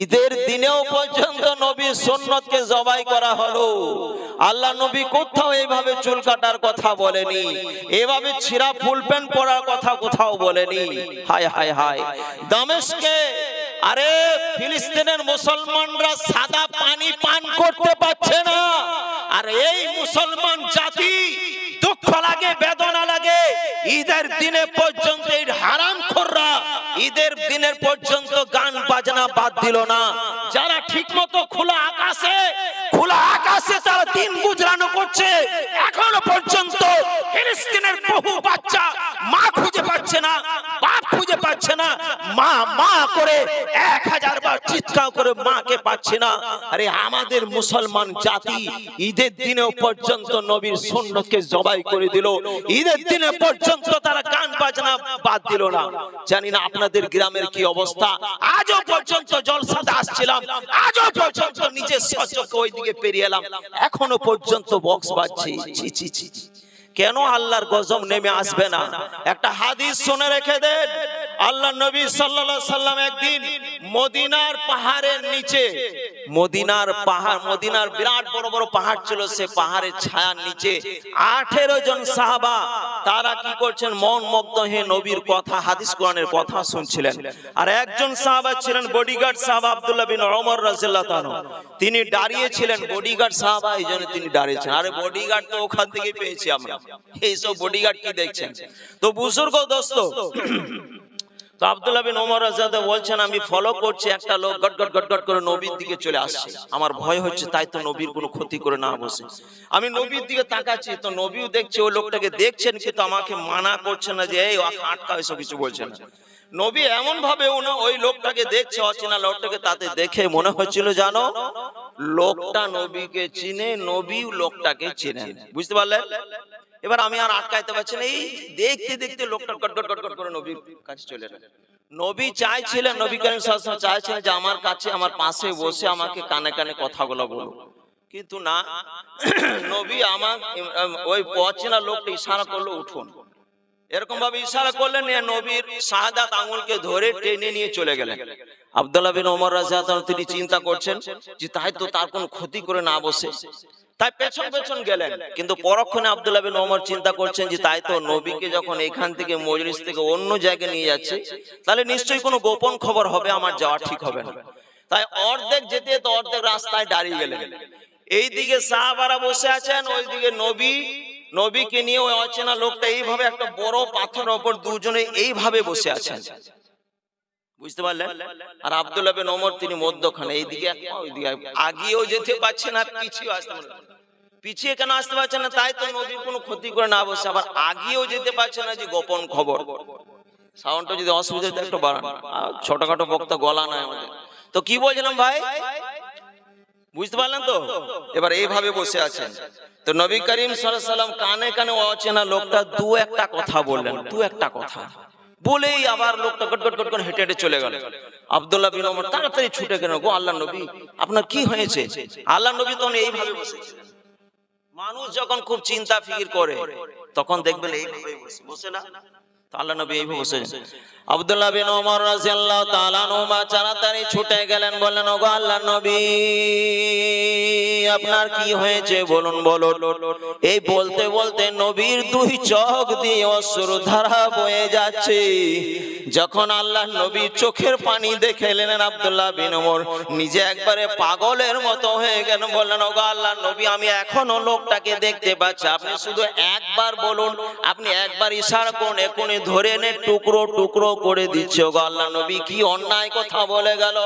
ঈদের দিনেও পর্যন্ত নবী সুন্নতকে জবাই করা হলো। আল্লাহ নবী কোথাও এইভাবে চুল কাটার কথা বলেনি, এভাবে ছিঁড়া ফুল প্যান্ট পরার কথা কোথাও বলেনি। হায় হায় হায়। দামেশকে আরে ফিলিস্তিনের মুসলমানরা সাদা পানি পান করতে পারছে না। আর এই মুসলমান জাতি দুঃখ লাগে, বেদনা লাগে। ঈদের দিনে পর্যন্ত এই খোররা ঈদের দিনের পর্যন্ত গান বাজনা বাদ দিল না। যারা ঠিক মতো খোলা আকাশে খোলা আকাশে তারা দিন গুজরানো করছে। এখনও পর্যন্ত ফিলিস্তিনের বহু বাচ্চা মা খুঁজে পাচ্ছে না। পাচ্ছে না। মা মা করে এক হাজার বার চিৎকার করে মাকে পাচ্ছে না। আরে, আমাদের মুসলমান জাতি ঈদের দিনেও পর্যন্ত নবীর সুন্নতকে জবাই করে দিল। ঈদের দিনে পর্যন্ত তারা গান বাজনা বাদ দিল না। জানি না আপনাদের গ্রামের কি অবস্থা। আজও পর্যন্ত জলসাতে আসছিলাম। আজও পর্যন্ত নিজের সচকে ওইদিকে পেরিয়ে এলাম। এখনও পর্যন্ত বক্স বাজছে। ছি ছি ছি। কেন আল্লাহর গজব নেমে আসবে না? একটা হাদিস শুনে রেখে দেন। আল্লাহ নবী আলাইহি সাল্লাম একদিন মদিনার পাহাড়ের নিচে, মদিনার পাহাড়, মদিনার বিরাট বড় বড় পাহাড় ছিল, সে পাহাড়ের ছায়ার নিচে আঠেরো জন সাহাবা, তারা কি করছেন? মন হয়ে নবীর কথা, হাদিস কোরআনের কথা শুনছিলেন। আর একজন সাহাবা ছিলেন বডিগার্ড সাহাবা আব্দুল্লাহ বিন ওমর রাদিয়াল্লাহু তাআলা তিনি দাঁড়িয়ে ছিলেন বডিগার্ড সাহাবা, এই জন্য তিনি দাঁড়িয়েছেন। আরে বডিগার্ড তো ওখান থেকে পেয়েছি আমরা। এইসব বডিগার্ড কি দেখছেন? তো বুজুর্গ, দোস্ত তো আব্দুল্লাহ বিন ওমর রাজাদা বলছেন, আমি ফলো করছি একটা লোক, গট গট গট গট করে নবীর দিকে চলে আসছে। আমার ভয় হচ্ছে, তাই তো নবীর কোনো ক্ষতি করে না বসে। আমি নবীর দিকে তাকাচ্ছি, তো নবীও দেখছে, ওই লোকটাকে দেখছেন, কিন্তু আমাকে মানা করছে না যে, এই আটকা এসব কিছু বলছে না। নবী এমন ভাবে ওই লোকটাকে দেখছে, অচেনা লোকটাকে তাতে দেখে মনে হচ্ছিল জানো, লোকটা নবীকে চিনে নবী লোকটাকে চিনেন। বুঝতে পারলেন? এবার আমি আর আটকাইতে পারছি না। এই দেখতে দেখতে লোকটা গট গট করে নবীর কাছে চলে গেল নবী চাইছিলেন, নবী করিম চাইছিলেন যে আমার কাছে, আমার পাশে বসে আমাকে কানে কানে কথাগুলো বলো কিন্তু না, নবী আমার, ওই অচেনা লোকটা ইশারা করল, উঠুন। এরকম ভাবে ইশারা করলেন নবীর শাহাদাত আঙুলকে ধরে টেনে নিয়ে চলে গেলেন। আব্দুল্লাহ বিন ওমর তাআলা তিনি চিন্তা করছেন যে তাই তো তার কোনো ক্ষতি করে না বসে। তাই পেছন পেছন গেলেন। কিন্তু পরক্ষণে আব্দুল্লাহ বিন ওমর চিন্তা করছেন যে তাই তো নবীকে যখন এখান থেকে মজলিস থেকে অন্য জায়গায় নিয়ে যাচ্ছে, তাহলে নিশ্চয়ই কোনো গোপন খবর হবে, আমার যাওয়া ঠিক হবে না। তাই অর্ধেক যেতে তো অর্ধেক রাস্তায় দাঁড়িয়ে গেলেন। এইদিকে সাহাবারা বসে আছেন, ওইদিকে নবী, নবীকে নিয়ে ওই অচেনা লোকটা এইভাবে একটা বড় পাথর ওপর দুজনে এইভাবে বসে আছেন। বুঝতে পারলেন? আর আব্দুল্লাহ বিন ওমর তিনি মধ্যখানে, এইদিকে ওইদিকে। আগিয়েও যেতে পারছে না পিছিয়েও আসতে পারছে না। পিছিয়ে কেন আসতে পারছে না? তাই তো নবীর কোনো ক্ষতি করে না বসে, আবার আগিয়েও যেতে পারছে না যে গোপন খবর। সাউন্ডটা যদি অসুবিধা হয় একটু বাড়ান। ছোটখাটো বক্তা গলা নয় আমাদের। তো কি বলছিলাম ভাই? বুঝতে পারলেন তো? এবার এইভাবে বসে আছেন। তো নবী করিম সাল্লাম কানে কানে অচেনা লোকটা দু একটা কথা বললেন, দু একটা কথা। বলেই আবার লোকটা গট গট গট হেঁটে হেঁটে চলে গেল। আবদুল্লাহ বিন ওমর তাড়াতাড়ি ছুটে গেল, গো আল্লাহ নবী, আপনার কি হয়েছে? আল্লাহ নবী তখন এইভাবে বসে মানুষ যখন খুব চিন্তা ফিকির করে, তখন দেখবেন এইভাবে বসে বসে না। আল্লাহ নবী এইভাবে বসে আব্দুল্লাহ বিন ওমর রাদিয়াল্লাহু তাআলা নুমা তাড়াতাড়ি ছুটে গেলেন, বললেন, ওগো আল্লাহ নবী, আপনার কি হয়েছে? বলুন বলুন। এই বলতে বলতে নবীর দুই চোখ দিয়ে অশ্রু ধারা বয়ে যাচ্ছে। যখন আল্লাহ নবী চোখের পানি দেখে এলেন আব্দুল্লাহ বিন ওমর নিজে একবারে পাগলের মতো হয়ে গেল বললেন, ওগো আল্লাহ নবী, আমি এখনও লোকটাকে দেখতে পাচ্ছি। আপনি শুধু একবার বলুন, আপনি একবার ইশারা করুন এখনই ধরে এনে টুকরো টুকরো করে দিচ্ছে। গো আল্লাহ নবী, কি অন্যায় কথা বলে গেল?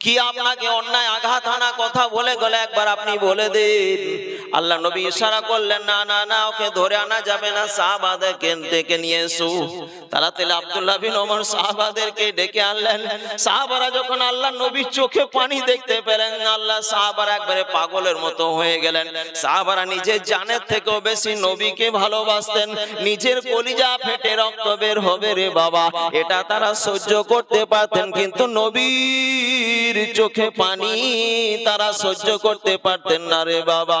কি আপনাকে অন্যায় আঘাত আনা কথা বলে গেল? একবার আপনি বলে দিন। আল্লাহ নবী ইশারা করলেন, না না না, ওকে ধরে আনা যাবে না, সাহাবাদেরকে ডেকে নিয়ে এসো। তারা তেলে আব্দুল্লাহ বিন ওমর সাহাবাদেরকে ডেকে আনলেন। সাহাবারা যখন আল্লাহ নবীর চোখে পানি দেখতে পেলেন, আল্লাহ সাহাবারা একবারে পাগলের মতো হয়ে গেলেন। সাহাবারা নিজের জানের থেকেও বেশি নবীকে ভালোবাসতেন। নিজের কলিজা ফেটে রক্ত বের হবে রে বাবা, এটা তারা সহ্য করতে পারতেন, কিন্তু নবীর চোখে পানি তারা সহ্য করতে পারতেন না রে বাবা।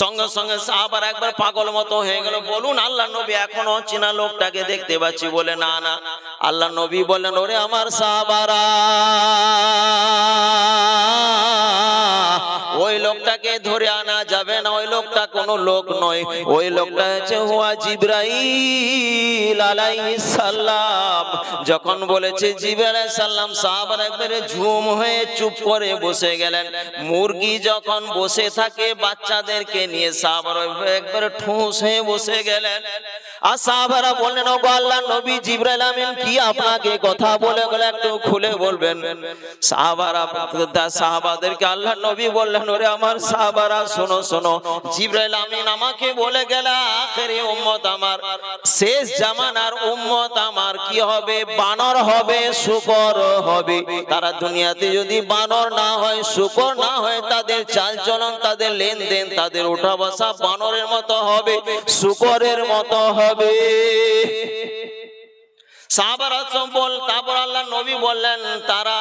সঙ্গে সঙ্গে সাহাবার একবার পাগল মতো হয়ে গেল, বলুন আল্লাহ নবী এখনও চেনা লোকটাকে দেখতে পাচ্ছি বলে, না না। আল্লাহ নবী বলেন ওরে আমার সাহাবারা ওই লোকটাকে ধরে আনা যাবে না, ওই লোকটা কোনো লোক নয়। ওই লোকটা হচ্ছে হুয়া জিব্রাইল আলাইহিস সালাম যখন বলেছে জিব্রাইল সালাম সাহাবারা একবারে ঝুম হয়ে চুপ করে বসে গেলেন। মুরগি যখন বসে থাকে বাচ্চাদেরকে নিয়ে, সাহাবারা একবারে ঠুস হয়ে বসে গেলেন। আর সাহাবারা বললেন ওগো আল্লাহ নবী জিব্রাইল আমিন কি আপনাকে কথা বলে গেলে, একটু খুলে বলবেন। সাহাবারা সাহাবাদেরকে আল্লাহ নবী বললেন, ওরে আমার সাহাবারা, শোনো শোনো, জিব্রাইল আমিন আমাকে বলে গেল, আখেরি উম্মত আমার, শেষ জামানার উম্মত আমার, কি হবে? বানর হবে, শুকর হবে। তারা দুনিয়াতে যদি বানর না হয়, শুকর না হয়, তাদের চালচলন, তাদের লেনদেন, তাদের ওঠা বসা বানরের মতো হবে, শুকরের মতো হবে। বল, তারপর আল্লাহ নবী বললেন, তারা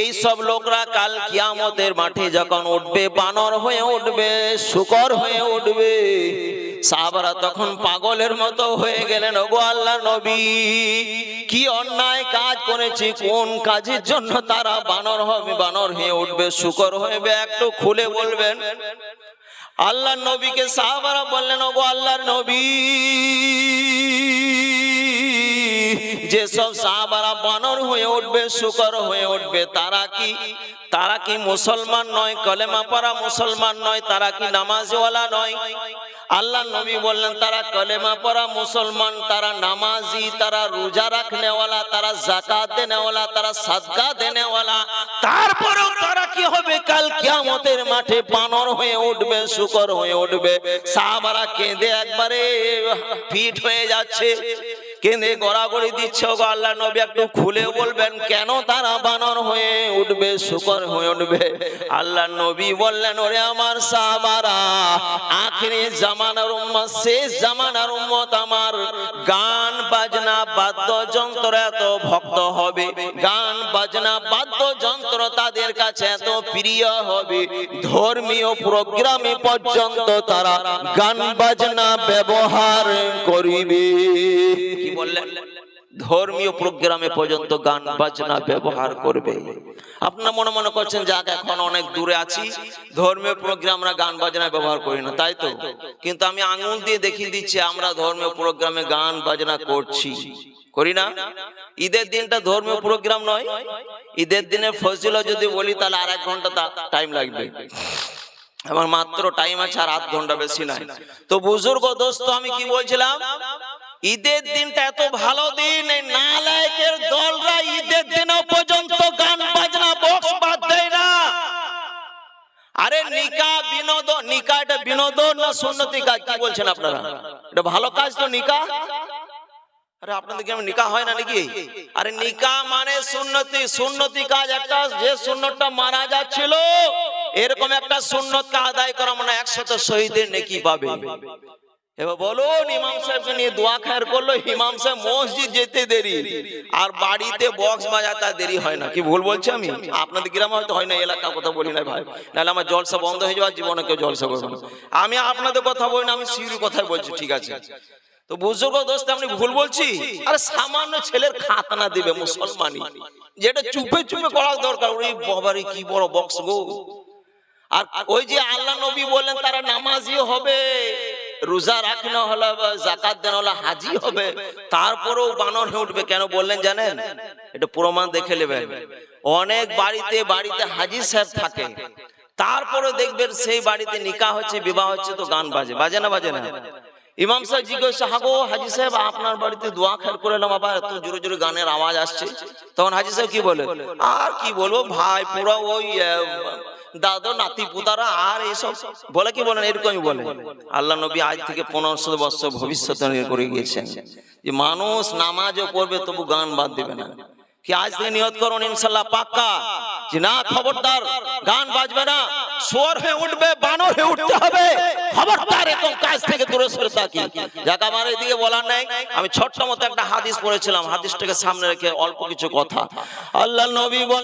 এই লোকরা কাল কিয়ামতের মাঠে যখন উঠবে, বানর হয়ে উঠবে, শুকর হয়ে উঠবে। তখন পাগলের মতো হয়ে গেলেন, ওগো আল্লাহ নবী, কি অন্যায় কাজ করেছি, কোন কাজের জন্য তারা বানর হবে, বানর হয়ে উঠবে, শুকর হবে একটু খুলে বলবেন। আল্লাহ নবীকে সাহাবারা বললেন, ওগো আল্লাহর নবী, যেসব সাহাবারা বানর হয়ে উঠবে, শুকর হয়ে উঠবে, তারা কি তারা কি মুসলমান নয় কলেমা পারা মুসলমান নয়, তারা কি নামাজওয়ালা নয়? আল্লাহ নবী বললেন, তারা কলেমা পড়া মুসলমান, তারা নামাজি, তারা রোজা রাখনেওয়ালা, তারা জাকাত দেনেওয়ালা, তারা সাদকা দেনেওয়ালা। তারপরেও তারা কি হবে? কাল কিয়ামতের মাঠে বানর হয়ে উঠবে, শুকর হয়ে উঠবে। সাহাবারা কেঁদে একবারে ফিট হয়ে যাচ্ছে। কেঁদে গড়াগড়ি দিচ্ছে গো আল্লাহ নবী, একটু খুলে বলবেন, কেন তারা বানর হয়ে উঠবে, শুকর হয়ে উঠবে? আল্লাহ নবী বললেন, ওরে আমার সাহাবারা, আখেরি জামানার উম্মত, শেষ জামানার উম্মত আমার। গান, বাজনা, বাদ্যযন্ত্র এত ভক্ত হবে। গান, বাজনা, বাদ্যযন্ত্র তাদের কাছে এত প্রিয় হবে। ধর্মীয় প্রোগ্রামে পর্যন্ত তারা গান, বাজনা ব্যবহার করিবে। কি বললেন, ধর্মীয় প্রোগ্রামে পর্যন্ত গান, বাজনা ব্যবহার করবে। আপনারা মনে মনে করছেন, যাক, এখন অনেক দূরে আছি, ধর্মীয় প্রোগ্রামরা গান, বাজনা ব্যবহার করি না। তাই তো? কিন্তু আমি আঙুল দিয়ে দেখিয়ে দিচ্ছি, আমরা ধর্মীয় প্রোগ্রামে গান, বাজনা করছি। করি না? ঈদের দিনটা ধর্মীয় প্রোগ্রাম নয়। ঈদের দিনে ফজিল যদি বলি, তাহলে আর এক ঘণ্টা টাইম লাগবে। আমার মাত্র টাইম আছে আর আধ ঘণ্টা বেশি নাই। তো বুজুর্গ, দোস্ত, আমি কি বলছিলাম? ঈদের দিনটা এত ভালো দিন, এই নালায়কের দলরা ঈদের দিনও পর্যন্ত গান বাজনা, বক্স বাদ দেয় না। আরে নিকা বিনোদন নিকা এটা বিনোদন না সুন্নতি? কাজ কি বলছেন আপনারা? এটা ভালো কাজ তো নিকা? আরে আপনাদের কি নিকা হয় না নাকি? আরে নিকা মানে সুন্নতি সুন্নতি কাজ একটা, যে সুন্নতটা মারা যাচ্ছিল, এরকম একটা সুন্নতকে আদায় করা মানে একশত শহীদের নেকি পাবে। এবার বলুন, ইমাম সাহেবকে নিয়ে দোয়া খায়ের করল, ইমাম সাহেব মসজিদ যেতে দেরি। আর বাড়িতে বক্স বাজাতে দেরি হয় না। কি ভুল বলছি আমি? আপনাদের গ্রামে হয়তো হয় না কথা বলি না ভাই। নাহলে আমার জলসা বন্ধ হয়ে যাওয়ার জীবনে কেউ জলসা না। আমি আপনাদের কথা বলি না, আমি কথাই বলছি, ঠিক আছে? তো বুজুর্গ দোস্ত, আপনি ভুল বলছি? আরে সামান্য ছেলের খাতনা দিবে মুসলমানি যেটা চুপে চুপে করার দরকার ওই কি বড় বক্স গো। আর ওই যে আল্লাহ নবী বললেন, তারা নামাজি হবে। রোজা রাখনো হলো জাকাত দেন হলো হাজি হবে। তারপরেও বানর হয়ে উঠবে। কেন বললেন জানেন? এটা প্রমাণ দেখে নেবেন। অনেক বাড়িতে বাড়িতে হাজি সাহেব থাকে। তারপরে দেখবেন সেই বাড়িতে নিকা হচ্ছে, বিবাহ হচ্ছে, তো গান বাজে। বাজে না বাজে না? ইমাম সাহেব জিজ্ঞাসা হাগো হাজি সাহেব, আপনার বাড়িতে দোয়া খের করে এলাম, আবার এত জোরে জোরে গানের আওয়াজ আসছে? তখন হাজি সাহেব কি বলে? আর কি বলব ভাই, পুরো ওই দাদা, নাতি, পুতারা, আর এইসব বলে কি বলেন? এরকমই বলে। আল্লাহ নবী আজ থেকে পনেরোশো বছর ভবিষ্যৎ করে গিয়েছেন। যে মানুষ নামাজও পড়বে, তবু গান বাদ দিবে না। কি আজ থেকে নিয়ত করুন ইনশাল্লাহ পাক্কা? যে না, খবরদার, গান বাজবে না। সোর হয়ে উঠবে, বানর হয়ে উঠতে হবে। খবরদার এরকম কাজ থেকে দূরে সরে থাকি। যাক, আমার এদিকে বলার নাই। আমি ছোট্ট মতো একটা হাদিস পড়েছিলাম। হাদিসটাকে সামনে রেখে অল্প কিছু কথা। আল্লাহ নবী